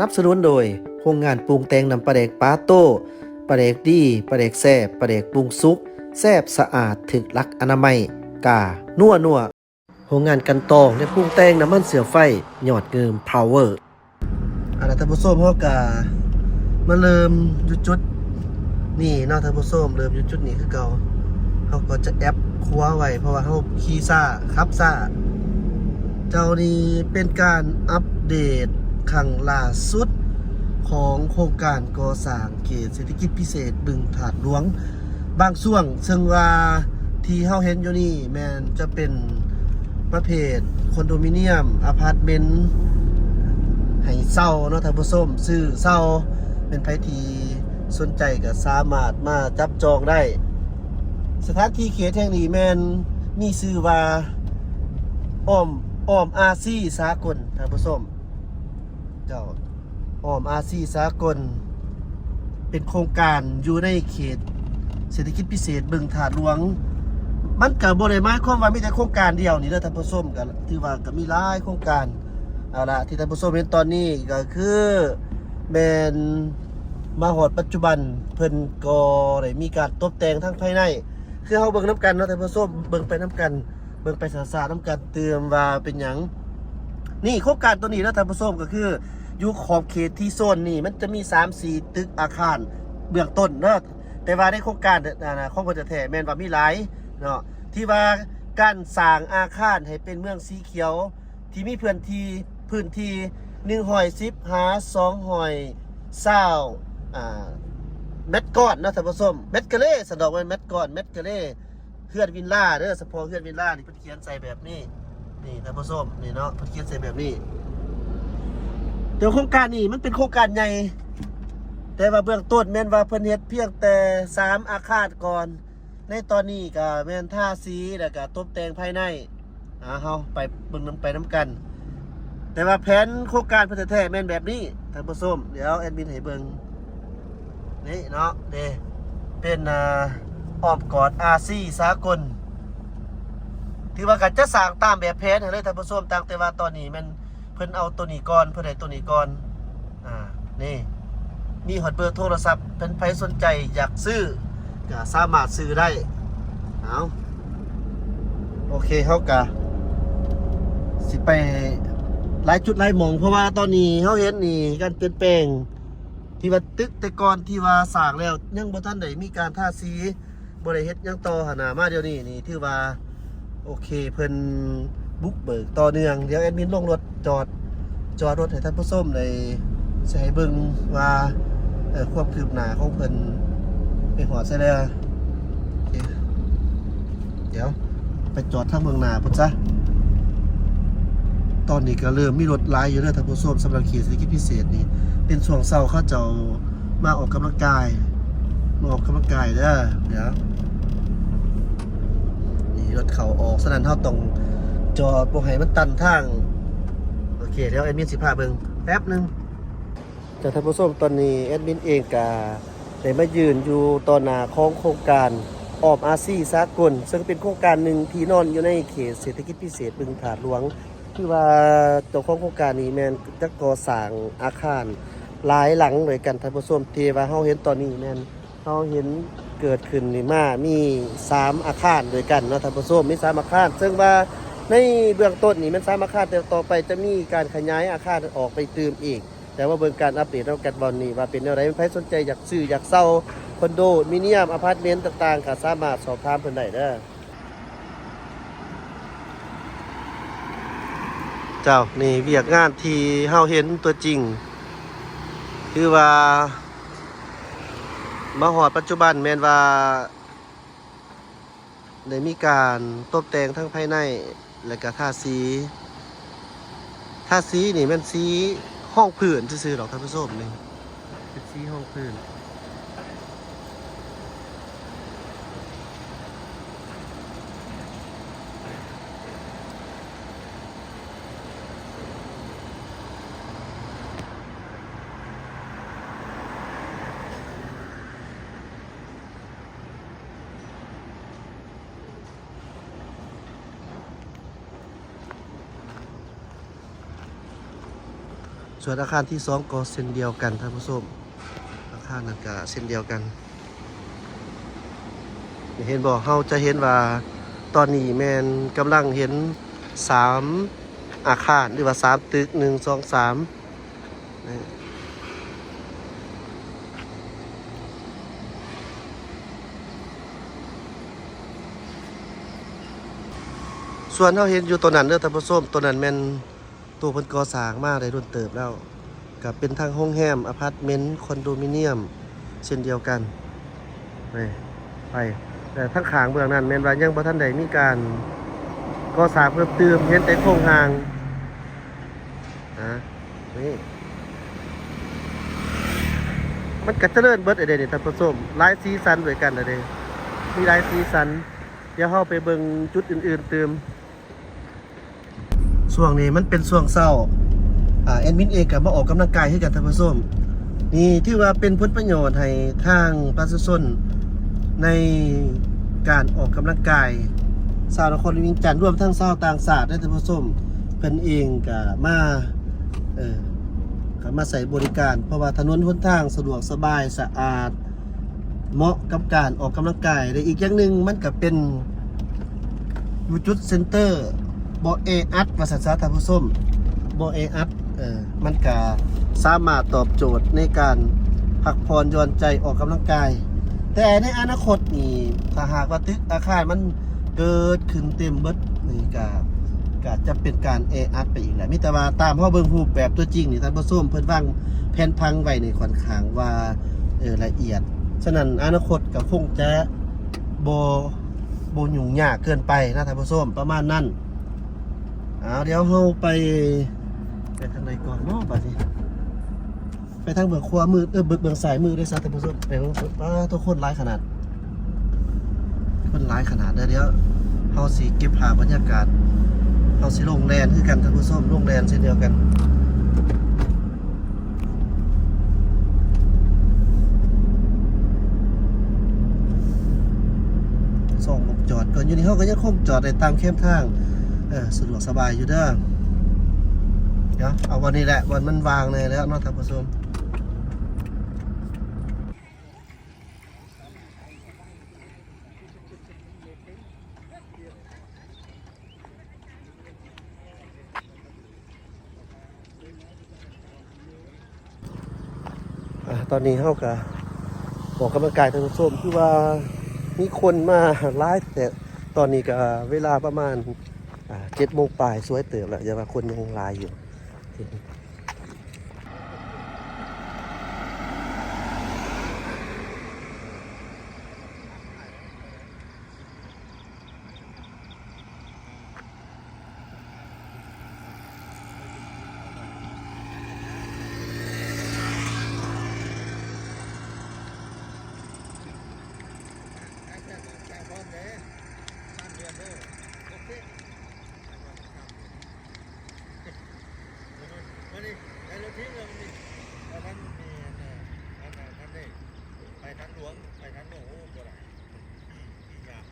นับสนุนโดยโรงงานปรุงแต่งน้ำปลาแดกปาโต้ปลาแดกดีปลาแดกแซ่บปลาแดกปรุงสุกแซ่บสะอาดถึกลักอนามัย กา นัวนัวโรงงานกันตองและปรุงแต่งน้ำมันเสือไฟหยอดเงิมพาวเวอร์อาละท่านผู้ชมเฮากามาเริ่มอยู่จุดนี่นาะท่านผู้ชมเริ่มอยู่จุดนี้คือเก่าเฮาก็จะแอปครัวไว้เพราะว่าเฮาขี่ซ่าขับซ่า เจ้านี้เป็นการอัปเดต ครั้งล่าสุดของโครงการก่อสร้างเขตเศรษฐกิจพิเศษบึงถาดหลวง บางส่วนซึ่งว่าที่เฮาเห็นอยู่นี่แมนจะเป็นประเภทคอนโดมิเนียมอพาร์ตเมนต์ให้เศร้าเนาะท่านผู้ชมซื้อเศร้าเป็นไผที่สนใจก็สามารถมาจับจองได้ สถานที่เขตแห่งนี้แมนมีชื่อว่าอ้อมอ้อมอาซีสากลท่านผู้ชม เจ้าอ้อมอาซีสากล เป็นโครงการอยู่ในเขต เศรษฐกิจพิเศษบึงถาดหลวง มันกับบริมาความว่ามีแต่โครงการเดียวนี่แล้วท่านผู้ชมกันถือว่าก็มีหลายโครงการเอาละที่ท่านผู้ชมเห็นตอนนี้ก็คือแมนมาหอดปัจจุบันเพิ่นก็ได้มีการตกแต่งทั้งภายใน คือเฮาเบิ่งน้ำกันเนาะท่านผู้ชมเบิ่งไปน้ำกัน เบิ่งไปสาสาน้ำกันเตือนว่าเป็นหยังนี่โครงการตัวนี้นะท่านผู้ชมก็คือ อยู่ขอบเขตที่โซนนี่มันจะมี 3 4 ตึกอาคารเบื้องต้นเนาะแต่ว่าในโครงการนะนะของคนจะแท้แม่นว่ามีหลายเนาะที่ว่าการสร้างอาคารให้เป็นเมืองสีเขียว ที่มีพื้นที่พื้นที่หนึ่งหอยสิบหาสองหอยเศร้าอ่าเม็ดก้อนเนาะท่านผู้ชมเม็ดกะเล่สะดอกไว้เม็ดก้อนเม็ดกะเล่เฮือนวินล่าเด้อเฉพาะเฮือนวินล่านี่เพิ่นเขียนใส่แบบนี้นี่ท่านผู้ชมนี่เนาะเพิ่นเขียนใส่แบบนี้ ดี๋ยวโครงการนี้มันเป็นโครงการใหญ่แต่ว่าเบื้องต้นแม่นว่าเพิ่นเฮ็ดเพียงแต่สามอาคารก่อน ในตอนนี้ก็แม่นท่าสีแล้วก็ตกแต่งภายในอ่าเฮาไปเบิ่งนํไปนํกัน แต่ว่าแผนโครงการเพิ่นแท้ๆแม่นแบบนี้ท่านผู้ชมเดี๋ยวแอดมินให้เบิ่งนี่เนาะเด้เป็นอ่าอ้อมกอดอาซีสากลถือว่าการจะสร้างตามแบบแผนให้เลยท่านผู้ชมต่างแต่ว่าตอนนี้มัน เพิ่นเอาตัวนี้ก่อนเพิ่นได้ตัวนี้ก่อนอ่านี่มีฮอตเบอร์โทรศัพท์เพิ่นใครสนใจอยากซื้อก็สามารถซื้อได้เอาโอเคเฮากะสิไปหลายจุดหลายหมองเพราะว่าตอนนี้เฮาเห็นนี่การเปลี่ยนแปลงที่ว่าตึกแต่ก่อนที่ว่าสร้างแล้วยังบ่ทันได้มีการทาสีบ่ได้เฮ็ดยังต่อหนนามาเดี๋ยวนี้นี่ถือว่าโอเคเพิ่น บุกเบิกต่อเนื่องเดี๋ยวแอดมินลงรถจอดจอดรถให้ท่านผู้ชมในสิให้เบิ่งว่าความคืบหน้าของเพิ่นไปหอดใส่แล้วเดี๋ยวไปจอดทางเมืองหนาพุ่นซะตอนนี้ก็เริ่มมีรถหลายอยู่เด้อท่านผู้ชมสำหรับเขตเศรษฐกิจพิเศษนี่เป็นช่วงเช้าเขาเจ้ามาออกกำลังกายมาออกกำลังกายเด้อเดี๋ยวนี่รถเขาออกสนั่นเท่าตรง จอดโปให้มันตันทาง โอเคเดี๋ยวแอดมินสิพาเบิงแป๊บหนึงจากท่านผู้ชมตอนนี้แอดมินเองกาได้มายืนอยู่ตอนหนาของโครงการออมอาซีสากล ซึ่งเป็นโครงการหนึ่งที่นอนอยู่ในเขตเศรษฐกิจพิเศษบึงถาดหลวง คือว่าเจ้าของโครงการนี้แมนจะก่อสร้างอาคารหลายหลังเลยกันท่านผู้ชมที่ว่าเฮาเห็นตอนนี้แมนเราเห็นเกิดขึ้นนี่มามีสามอาคารด้วยกันเนาะท่านผู้ชมมีสามอาคาร ซึ่งว่า ในเบื้องต้นนี่มันสามอาคารแต่ต่อไปจะมีการขยายอาคารออกไปเติมอีก แต่ว่าเบื้องการอัปเดตของแกนบอลนี่ว่าเป็นอะไรใครสนใจอยากซื้ออยากเช่าคอนโดมิเนียมอพาร์ตเมนต์ต่างๆก็สามารถสอบถามเพิ่นได้เด้อเจ้านี่เวียกงานที่เฮาเห็นตัวจริง คือว่ามาหอดปัจจุบันแมนว่าได้มีการตกแต่งทั้งภายใน แล้วก็ทาสีทาสีนี่มันสีห้องผืนซื่อๆหรอกท่านผู้ชมนี่เป็นสีห้องผืน ส่วนอาคารที่สองก็เส้นเดียวกันท่านผู้ชมอาคารนั้นก็เส้นเดียวกัน เห็นบอกเราจะเห็นว่าตอนนี้แมนกำลังเห็นสามอาคารหรือว่าสามตึกหนึ่งสองสามส่วนเราเห็นอยู่ตัวนั้นเด้อท่านผู้ชมตัวนั้นแมน ตัวเพิ่นก่อสร้างมาได้รุ่นเติบแล้วกับเป็นทางห้องแฮมอพาร์ตเมนต์คอนโดมิเนียม เช่นเดียวกันไปไปแต่ทั้งขางเบื้องนั้นแม่นว่ายังบ่ทันใดมีการก่อสร้างเพิ่มเติมเห็นแต่โครงหางนะนี่มันก็เจริญเบิดอ้เด้นี่ยท่านผู้ชมหลายสีสันด้วยกันอะเด้มีหลายสีสันเดี๋ยวเฮาไปเบิ่งจุดอื่น ๆ เติม ช่วงนี้มันเป็นช่วงเศร้าอ่าแอดมินเองก็มาออกกำลังกายให้กับท่านผู้ชมนี่ที่ว่าเป็นผลประโยชน์ให้ทางประชาชนในการออกกำลังกายสาวนครวิงจันทร์รวมทั้งสาต่างศาสตร์ได้ท่านผู้ชมเพิ่นเองก็มาเออก็มาใส่บริการ เพราะว่าถนนหนทางสะดวกสบายสะอาดเหมาะกับการออกกำลังกายและอีกอย่างหนึ่งมันก็เป็นอยู่จุดเซ็นเตอร์ บเออัดภาษาสาทานผู้ชมบเออัดเออมันก็สามารถตอบโจทย์ในการพักผ่อนย่อนใจออกกำลังกาย แต่ในอนาคตนี่ถ้าหากว่าตึกอาคารมันเกิดขึ้นเต็มเบิดนี่ก็ก็จะเป็นการเออัดไปอีกแหละมิต่ว่าตามพ่อเบิ่งรูปแบบตัวจริงนี่ท่านผู้ชมเพิ่นว่างแผ่นพังไว้ในค่อนข้างว่าเออละเอียด ฉะนั้นอนาคตก็คงจะโบโบยุ่งยากเกินไปนะท่านผู้ชมประมาณนั้น อาเดี๋ยวเราไป ไปทางไหนก่อนเนาะบัดนี้ไปทางเบื้องขวามือเออเบื้องเบื้องซ้ายมือได้ซะท่ผู้ชมไปเบื้องป้าทุกคนร้ายขนาดคนร้ายขนาดเดี๋ยวเดี๋ยวเฮาสิเก็บภาพบรรยากาศเฮาสิลงแลนคือกันท่านผู้ชมลงแลนเช่นเดียวกันส่องหมกจอดก่อนอยู่นี่เขาก็ยังคงจอดในตามเข้มทาง สะดวกสบายอยู่เด้อเดี๋ยวเอาวันนี้แหละวันมันวางเลยแล้วเนาะท่านผู้ชมอะตอนนี้เขากะบอกกำลังกายท่านผู้ชมคือว่ามีคนมาไลฟ์แต่ตอนนี้ก็เวลาประมาณ เจ็ดโมงปลายสวยเติบแล้วอย่าว่าคนยังลายอยู่ มาดิไอ้รถทิ้งเลยมันดิแล้วท่านมีอันน่ะอันน่ะท่านนี่ไปทางหลวงไปทางหลวงโอ้บ่ได้ที่ที่ยาก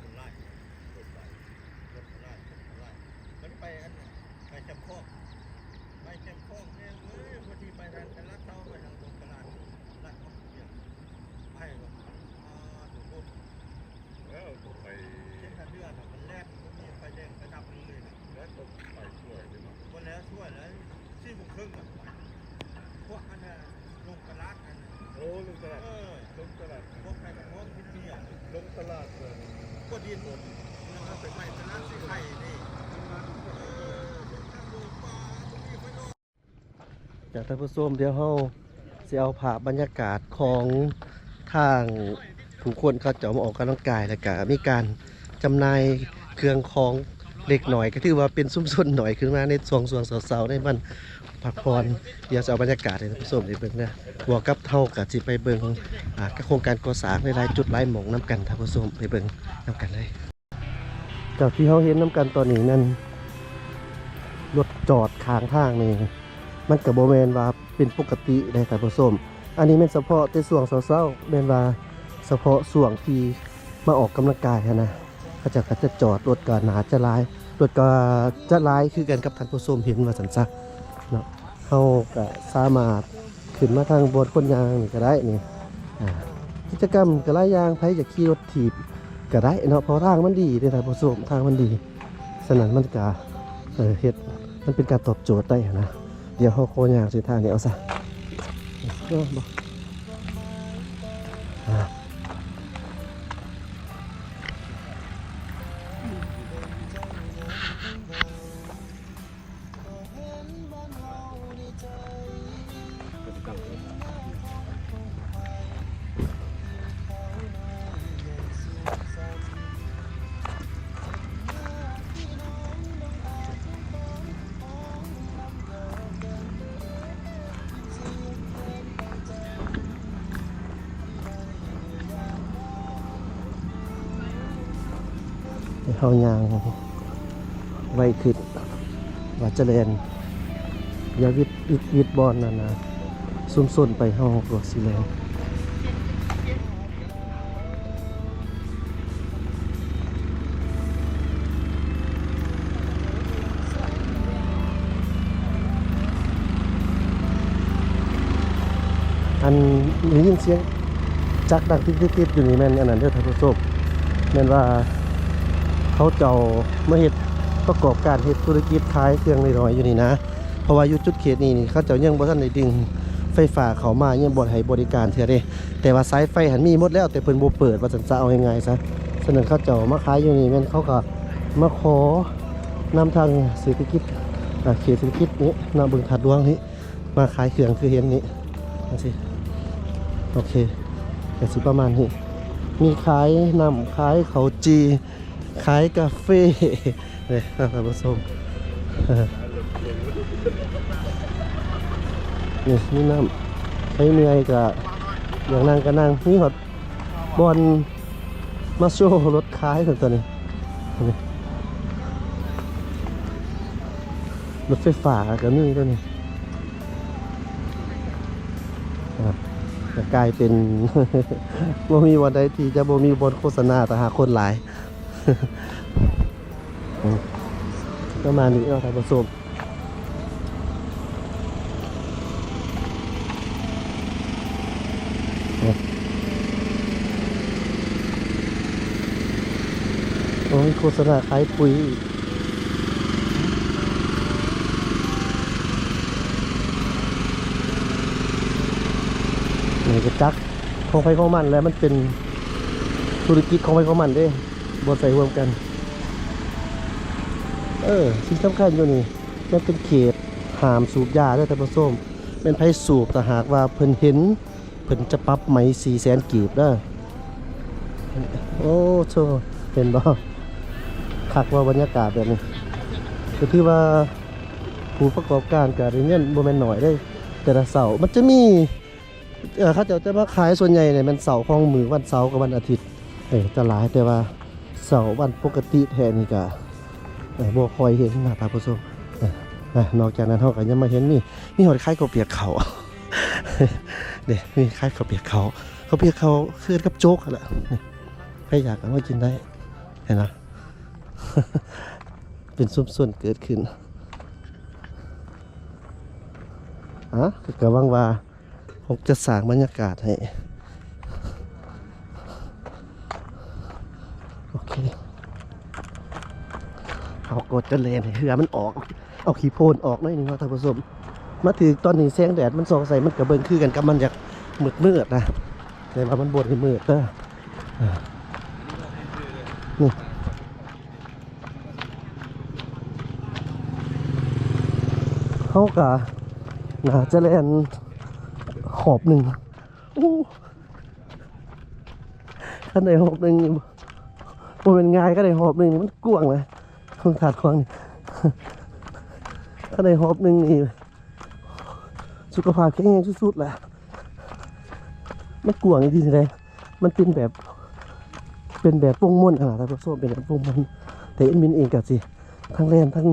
คนไล่รถไปรถไล่รถไล่มันไปอันน่ะไปแคมป์โคกไปแคมป์โคกเนี่ยเอ้ยบางทีไปทางกันลัดเท้าไปทางตรงตลาดลัดเนี่ยไปว่าอ่าถูกพูด แล้วผมไป เส้นทางเลือดน่ะมันแลกมันมีไฟแดงกระดับเลยนะ แล้วผมไปช่วยด้วยเนาะ วันแล้วช่วยแล้วสี่โมงครึ่งอะพวกอันน่ะลงกระลาดอันโอ้ลงตลาดเออลงตลาดพวกใครกับพวกที่เนี่อะลงตลาดเลยก็ดินหมดนะครับไปไปกระลาดสี่ไข่นี่จากท่านผู้ชมเดี๋ยวเราจะเอาภาพบรรยากาศของทางผู้คนเขาจะมาออกกำลังกายแล้วก็มีการจำหน่ายเครื่องของ เล็กหน่อยก็ถือว่าเป็นซุ้มส้นหน่อยขึ้นมาในช่วงส่วงเสาๆในมันพักผ่อนเดี๋ยวจะเอาบรรยากาศให้ท่านผู้ชมได้เบิ่งนะบวกกับเท่ากับสิไปเบิ่งอ่าโครงการก่อสร้างในหลายจุดหลายหม่องน้ำกันท่านผู้ชมไปเบิ่งน้ำกันเลยจากที่เขาเห็นน้ำกันตอนนี้นั่นรถจอดข้างทางนี่มันกับโบแมนว่าเป็นปกติในท่านผู้ชมอันนี้เป็นเฉพาะในส่วงเศร้าๆแมนว่าเฉพาะส่วงที่มาออกกำลังกายหั้ นนะเขาจะก็จะจอดรถก็หนาจะลายรถก็จะลายคือกันกับท่านผู้ชมเห็นว่าสันซะเนาะเฮาก็สามารถขึ้นมาทางบนคนยางนี่ก็ได้นี่กิจกรรมก็หลายอย่างไผจะขี่รถถีบก็ได้เนาะเพราะทางมันดีเด้ท่านผู้ชมทางมันดีฉะนั้นมันก็เออเฮ็ดมันเป็นการตอบโจทย์ได้นะเดี๋ยวเฮาโคยางสิทางนี้เอาซะเนาะ เขายางไว้ขึ้นว่าเจริญย่าวิดวิดวิดบอลนั่นนะซุ่มส้นไปเฮาก็สิแลนอันได้ยินเสียงจักดังติ๊ดๆๆอยู่นี่แม่นอันนั้นเด้อท่านผู้ชมแม่นว่า เขาเจ้ามาเฮ็ดประกอบการเฮ็ดธุรกิจขายเครื่องน้อยๆอยู่นี่นะ เพราะว่าอยู่จุดเขตนี้นี่เขาเจ้ายังบ่ทันได้ดึงไฟฟ้าเขามายังบ่ให้บริการเทื่อเด้แต่ว่าสายไฟหันมีหมดแล้วแต่เพิ่นบ่เปิดว่าซั่นซะเอาง่ายๆซะฉะนั้นเขาเจ้ามาขายอยู่นี่แม่นเขาก็มาขอนำทางเศรษฐกิจอาเขตเศรษฐกิจนี้นำบึงถัดดวงนี้ มาขายเครื่องคือเห็นนี้จังซี่โอเคก็สิประมาณนี้มีขายนำขายเขาจี ขายกาแฟเลยท่านผู้ชมนี่นี่น้ำใช้เหนื่อยกับอย่างนั่งก็นั่งนี่หดบอลมาโชว์รถขายถึงตัวนี้รถไฟฟ้าก็มีตัวนี้จะกลายเป็นบ่มีวันใดที่จะบ่มีบนโฆษณาแต่หาคนหลาย ประมาณนี้เราถ่ายประสบโอ้ยโฆษณาขายปุ๋ยนี่ก็จักของไฟของมันแล้วมันเป็นธุรกิจของไฟของมันเด้ บนใส่รวมกัน เออสิ่งสำคัญอยู่นี่มันเป็นเขตหามสูบยาด้วยท่ผู้มเป็นไผสูบแต่หากว่าเพิ่นเห็น เพิ่นจะปรับไหมสี่แสนกีบเด้โอ้โชเห็นบ่คักว่าบรรยากาศแบบนี้ก็ถือว่าผู้ประกอบการก็ได้เงินบ่แม่นน้อยได้ แต่ละเสาร์มันจะมีเออเขาเจะจะมาขายส่วนใหญ่เนี่ยมันเสาร์ของมือวันเสาร์กับวันอาทิตย์เออจะหลายแต่ว่า เสาวันปกติแทนนี่ก็เอ่อบ่คอยเห็นหน้าตาผู้ชมนอกจากนั้นเฮาก็ยังมาเห็นมีมีหอดคล้ายข้าเปียกเขาเด้มีคล้ายข้าเปียกเขาเขาเปียกเขาคือกับโจ๊กแหละใครอยากก็มากินได้เห็นนะเป็นซุ่มส่วนเกิดขึ้นอะก็หวังว่าคงจะสร้างบรรยากาศให้ โอเค เอากดจะเลนให้เหือมันออก เอาขี้โพนออกหน่อยนึงเนาะท่านผู้ชมมาถึงตอนนี้แสงแดดมันส่องใส่มันกระเบิงคือกันกับมันจากมืดมืดนะแต่ว่ามันบดให้มืดเด้ออ่านี่เขากะน่าจะเล่นหอบหนึ่งอู้ขันใดหอบหนึ่งนี่บ่เป็นง่ายก็ได้หอบหนึ่งมันกว้างเลย คงขาดควางนี่ถ้าในหอบหนึ่งนี่สุขภาพแข็งแรงสุดๆแหละมันกวางจริงๆเลยมันเป็นแบบ เป็นแบบวงม่วนขนาดนั้นโซ่เป็นแบบวงม่วนแต่เอ็นมินเองกับสิทั้งเล่นทั้ง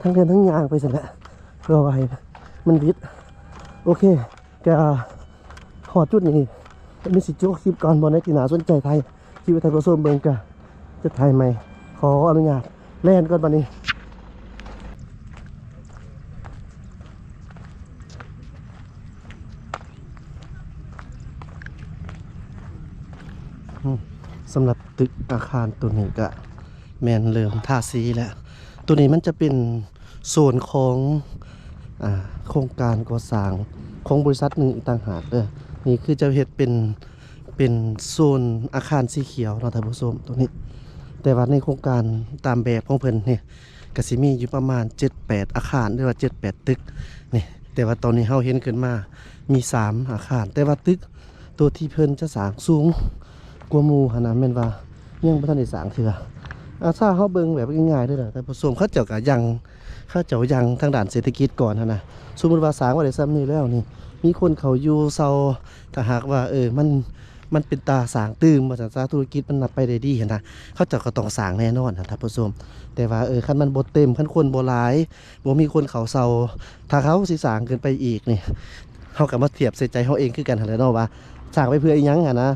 ทั้งเล่นทั้งยางไปสิแหละเพื่อไว้มันวิดโอเคแกหอดจุดนี้มีสิโจกคลิปก่อนบอลในตีหนาสนใจไทยที่ไปไทยโซ่เบิงกะจะไทยไหมขออนุญาต แล่นก่อนบัดนี้สำหรับตึกอาคารตัวนี้ก็แมนเริ่มทาสีแล้ว ตัวนี้มันจะเป็นส่วนของอโครงการก่อสร้างของบริษัทหนึ่งต่างหากเลยนี่คือจะเห็นเป็นเป็นโซนอาคารสีเขียวเนาะท่านผู้ชมตัวนี้ แต่ว่าในโครงการตามแบบของเพิ่นเนี่ยกสิมีอยู่ประมาณ 7-8 อาคารหรือว่า 7-8 ตึกนี่แต่ว่าตอนนี้เฮาเห็นขึ้นมา มี 3 อาคาร แต่ว่าตึกตัวที่เพิ่นจะสร้างสูงกว่าหมู่หันนะแม่นว่ายังบ่ทันได้สร้างเทื่ออาซาเฮาเบิ่งแบบง่ายๆด้อล่ะแต่ผู้ชมเขาเจ้าก็ยังเขาเจ้ายังทางด้านเศรษฐกิจก่อนหั่นน่ะสมมุติว่าสร้างไว้ได้ซ้ำนี้แล้วนี่ มีคนเขาอยู่เซาถ้าหากว่าเออมัน มันเป็นตาสางตื้มว่าสันซาธุรกิจมันนับไปได้ดีเห็นนะเขาจะก็ต้องสางแน่นอนนะท่านผู้ชมแต่ว่าเออคันมันบ่เต็มคันคนโบ่หลายบ่มีคนเขาเซาถ้าเขาสิสางเกินไปอีกนี่เฮาก็มาเทียบใส่ใจเฮาเองคือกันหันแหละเนาะว่าสางไปเพื่ออีหยังอะนะ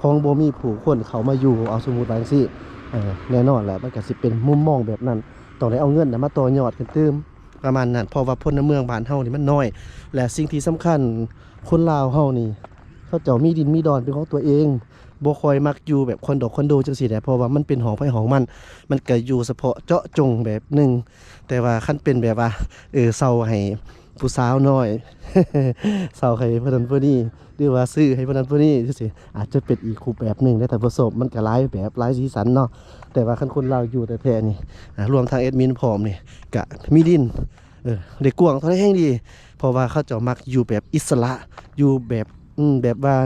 ของบ่มีผู้คนเขามาอยู่เอาสมมุติว่าจังซี่เออแน่นอนแหละมันก็สิเป็นมุมมองแบบนั้นต้องได้เอาเงินน่ะมาต่อยอดกันตื้มประมาณนั้นเพราะว่าพลเมืองบ้านเฮานี่มันน้อย และสิ่งที่สำคัญคนลาวเฮานี่ เขาเจ้ามีดินมีดอนเป็นของตัวเองบ่คอยมักอยู่แบบคอนโดคอนโดจังซี่แหละเพราะว่ามันเป็นหองไฟหองมัน มันก็อยู่เฉพาะเจาะจงแบบหนึ่งแต่ว่าคันเป็นแบบว่าเออเซาให้ผู้สาวน้อยเซาให้ผู้นั้นผู้นี้หรือว่าซื้อให้ผู้นั้นผู้นี้จังซี่อาจจะเป็นอีกรูปแบบหนึ่งได้แต่ประสบมันก็หลายแบบหลายสีสันเนาะแต่ว่าคันคนลาอยู่แต่แท้นี่รวมทางแอดมินพร้อมนี่ก็มีดินเออได้กวางเท่าไหร่แห่งดี เพราะว่าเขาเจ้ามักอยู่แบบอิสระอยู่แบบ อืมแบบว่า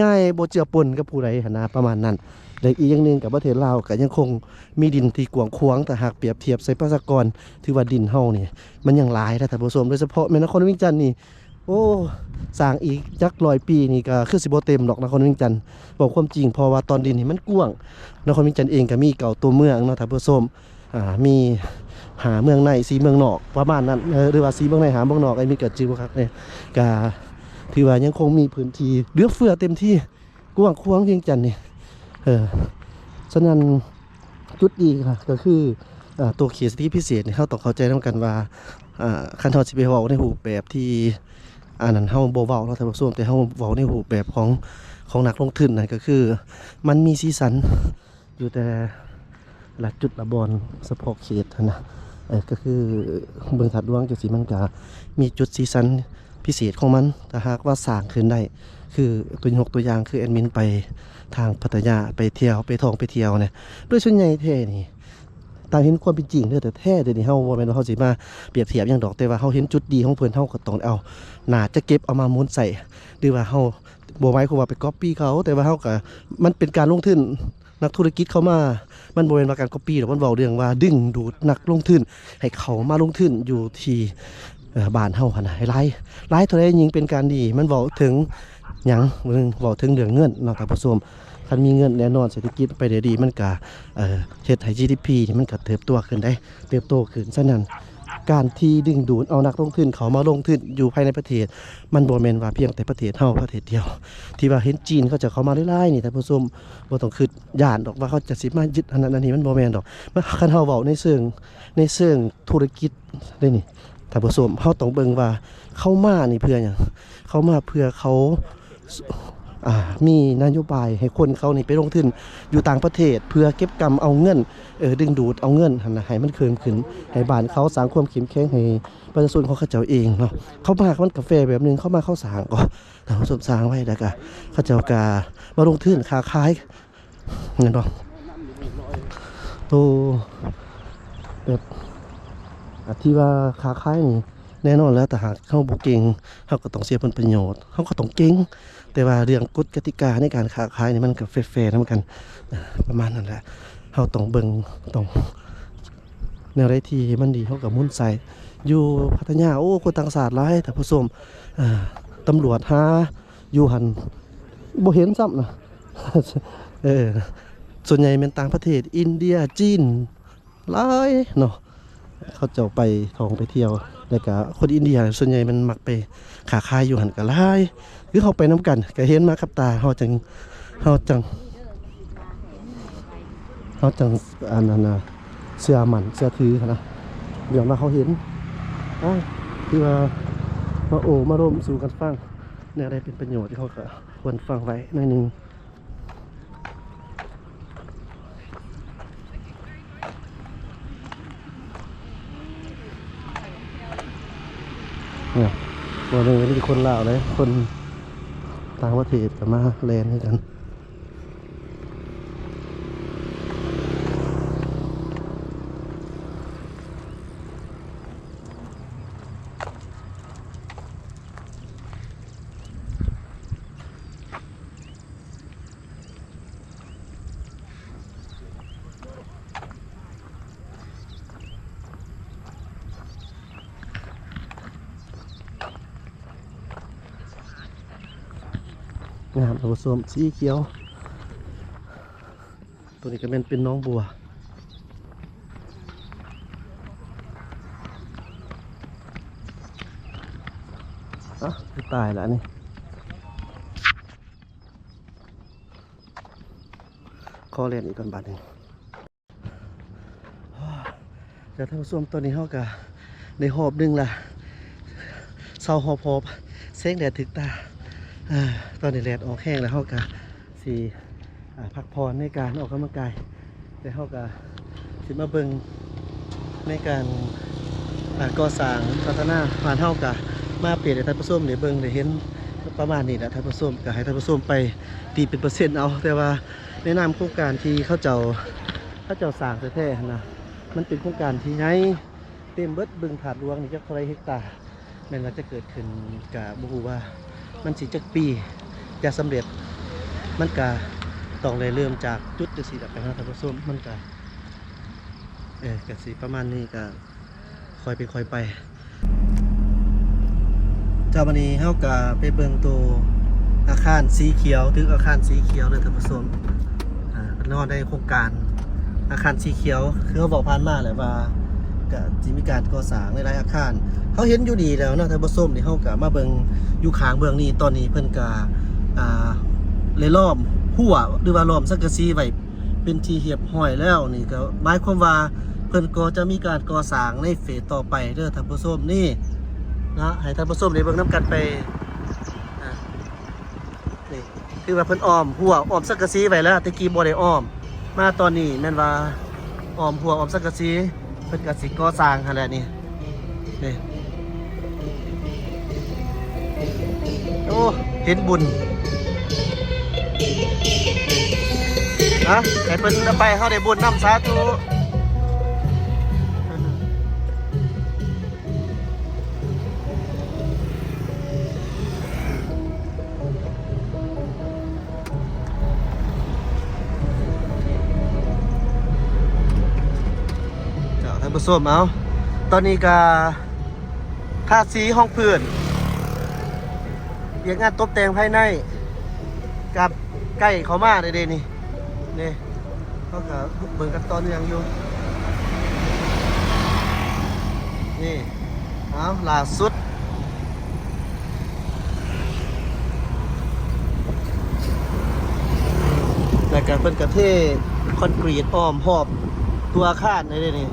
ง่ายๆบ่เจือปนกับผู้ใดหนนะประมาณนั้นและอีกอย่างหนึ่งกับประเทศลาวก็ยังคงมีดินที่กว้างขวางแต่หากเปรียบเทียบใส่ประชากรถือว่าดินเฮานี่มันยังหลายนะท่านผู้ชมโดยเฉพาะแม่นครวิ่งจันทน์นี่โอ้สร้างอีกจักร้อยปีนี่ก็คือสิบ่เต็มดอกนครวิ่งจันทน์บอกความจริงเพราะว่าตอนดินนี่มันกว้างนครวิ่งจันทน์เองก็มีเก่าตัวเมืองเนาะท่านผู้ชมอ่ามีหาเมืองในสีเมืองนอกประมาณนั้นเออหรือว่าสีเมืองในหาเมืองนอกไอ้มีเกิดจือบ่ครับเนี่ยก็ ถือว่ายังคงมีพื้นที่เหลือเฟือเต็มที่กว้างขวางเวียงจันนี่เออฉะนั้นจุดดีค่ะก็คืออตัวเขียนสิทธิพิเศษนี่เขาต้องเข้าใจนำกันว่าคันเฮาสิไปเวาในรูแบบที่อันนั้นเฮาบ่เว้าเนาะท่านผู้ชมแต่เฮาเว้าในรูแบบของของนักลงทุนนั่นก็คือ มันมีสีสันอยู่แต่ละจุดละบอนเฉพาะเขตนนะก็คือเบิ่งถัดดวงจังซี่มันก็มีจุดสีสัน พิเศษของมันถ้าหากว่าสร้างขึ้นได้คือตัวยกตัวอย่างคือแอดมินไปทางพัทยาไปเที่ยวไปท่องไปเที่ยวเนี่ยด้วยส่วนใหญ่แท้นี่ตามเห็นความเป็นจริงเด้อแต่แท้เดี๋ยวนี้เฮาบ่แม่นว่าเฮาสิมาเปรียบเทียบหยังดอกแต่ว่าเฮาเห็นจุดดีของเพิ่นเฮาก็ต้องเอาหนาจะเก็บเอามาหมุนใส่หรือว่าเฮาบ่หมายความว่าไปก๊อปปี้เขาแต่ว่าเฮาก็มันเป็นการลงทุนนักธุรกิจเขามา มันบ่แม่นว่าการก๊อปปี้หรอมันเว้าเรื่องว่าดึงดูดนักลงทุนให้เขามาลงทุนอยู่ที่ เออบ้านเฮาหันน่ะให้หลายหลายเท่าใดยิงเป็นการดี มันเว้าถึงหยังเรื่องเว้าถึงเรื่องเงินเนาะท่านผู้ชมคันมีเงินแน่นอนเศรษฐกิจไปได้ดีมันก็เออเฮ็ดให้ GDP นี่มันก็เติบโตขึ้นได้ เติบโตขึ้นฉะนั้นการที่ดึงดูดเอานักลงทุนเขามาลงทุนอยู่ภายในประเทศ มันบ่แม่นว่าเพียงแต่ประเทศเฮาประเทศเดียว ที่ว่าเห็นจีนเขาจะเข้ามาหลายๆนี่ท่านผู้ชมบ่ต้องคิดย่านดอกว่าเขาจะสิมายึดอันนั้นอันนี้มันบ่แม่นดอกมันคันเฮาเว้าในเชิงในเชิงธุรกิจได้นี่ ท่านผู้ชมเขาต้องเบิ่งว่าเข้ามานี่เพื่ออย่างเข้ามาเพื่อเขาอ่ามีนโยบายให้คนเขานี่ไปลงทุนอยู่ต่างประเทศ เพื่อเก็บกำเอาเงินเออดึงดูดเอาเงินหันะให้มันเคิมขึ้นให้บ้านเขาสร้างความเข้มแข็งให้ประชาชนของเขาเจ้าเองเนาะเขามามันกาแฟแบบนึงเขามาเข้าสางก็ท่านผู้ชมสางไว้แล้วก็เขาเจ้าก็มาลงทุนค้าขายเงินเนาะโตแบบ ที่ว่าค้าขายนี่แน่นอนแล้วแต่หากเข้าบ่เก่งเขาก็ต้องเสียผลประโยชน์เขาก็ต้องเก่งแต่ว่าเรื่องกฎกติกาในการค้าขายนี่มันก็แฟร์ๆนำกันอ่าประมาณนั้นแหละเขาต้องเบิ่งต้องแนวใดที่มันดีเขาก็หมุนใส่อยู่พัทยาโอ้คนต่างชาสติหลายแต่ผู้ชมตำรวจหาอยู่หันบ่เห็นซ้ำนะเออส่วนใหญ่เป็นต่างประเทศอินเดียจีนหลายเนาะ เขาเจ้าไปท่องไปเที่ยวแล้วก็คนอินเดียส่วนใหญ่มันมักไปขาคายอยู่หันก็หลายคือเขาไปน้ำกันก็เห็นมากับตาเฮาจังเฮาจังเฮาจังอันนั้นะเสื้อมันเสื้อถือนะเดี๋ยวมาเขาเห็นอ้าวที่ว่ามาโอมาร่วมสู่กันฟังแนวใดเป็นประโยชน์ที่เขาก็ควรฟังไว้หน่อยหนึง เนี่ยวันนี้เป็นคนลาวเลย คนต่างประเทศกันมาเลนให้กัน งามสมสีเขียว ตัวนี้ก็เป็นเป็นน้องบัวอะตายแล้วนี่ขอเรียนอีกก่อนบาทหนึ่งเดี๋ยวท่านผู้ชมตัวนี้เขากะในหอบหนึงล่ะเศร้าหอบหอบเส้งแดดถึกตา ตอนนี้แดดออกแห้งแล้วเขากะสีอ่าพักผ่อนในการออกกำลังกายแต่เขากะสิมาเบิงในการก่อสร้างพัฒนาผ่านเฮากะมาเปลี่ยนให้ท่านผู้ชมได้เบิงได้เห็นประมาณนี้แหละท่านผู้ชมก็ให้ท่านผู้ชมไปตีเป็นเปอร์เซ็นต์เอา แต่ว่าแนะนำโครงการที่เขาเจ้าเขาเจ้าสร้างแท้ๆนะมันเป็นโครงการที่ให้เต็มเบิดบึงถาดลวงนี่จะเท่าไรเฮกตาร์แม่นว่าจะเกิดขึ้นกับบุฮูว่า มันสิจักปีจะสำเร็จมันก็ต้องเลยเริ่มจากจุดจังซี่แหละไปหาท่านผู้ชมมันก็เออก็สิประมาณนี้ก็ค่อยเป็นค่อยไปเจ้าวันนี้เฮาก็ไปเบิ่งตัวอาคารสีเขียวถึงอาคารสีเขียวเลยท่านผู้ชมอ่านอนในโครงการอาคารสีเขียวคือเขาบอกผ่านมาแหละว่า ก็สิมีการก่อสร้างหลายๆอาคารเขาเห็นอยู่ดีแล้วเนาะท่านผู้ชมนี่เฮาก็มาเบิ่งอยู่ข้างเบื้องนี้ตอนนี้เพิ่นก็อ่าเลยล้อมหัวหรือว่าล้อมสังกะสีไว้เป็นที่เรียบร้อยแล้วนี่ก็หมายความว่าเพิ่นก็จะมีการก่อสร้างในเฟสต่อไปเด้อท่านผู้ชมนี่นะให้ท่านผู้ชมได้เบิ่งนํกันไปนี่คือว่าเพิ่นอ้อมหัวอ้อมสังกะสีไว้แล้วตะกี้บ่ได้อ้อม มาตอนนี้แม่นว่าอ้อมหัวอ้อมสังกะสี เพิ่นก็สิก่อสร้างขนาดนี้นี่โอ้เห็นบุญนะให้เพิ่นนำไปเข้าได้บุญน้ำสาธุ ท่านผู้ชมเอาตอนนี้ก็ทาสีห้องพื้นเรียกงานตกแต่งภายใน กับใกล้เขามาเลยเดนี่นี่เขาก็เบิ่งกันตอนยังอยู่นี่เอาล่าสุดแล้วก็เพิ่นกระเทคอนกรีตอ้อมหอบตัวอาคารเด้นี่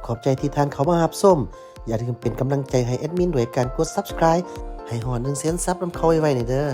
ข อบใจที่ทานเขามาหับส้ม อย่าลืมเป็นกำลังใจให้แอดมินด้วยการกด subscribe ให้หอนหนึ่งเสียนซับน้ำเขาไว้ไว้ในเด้อ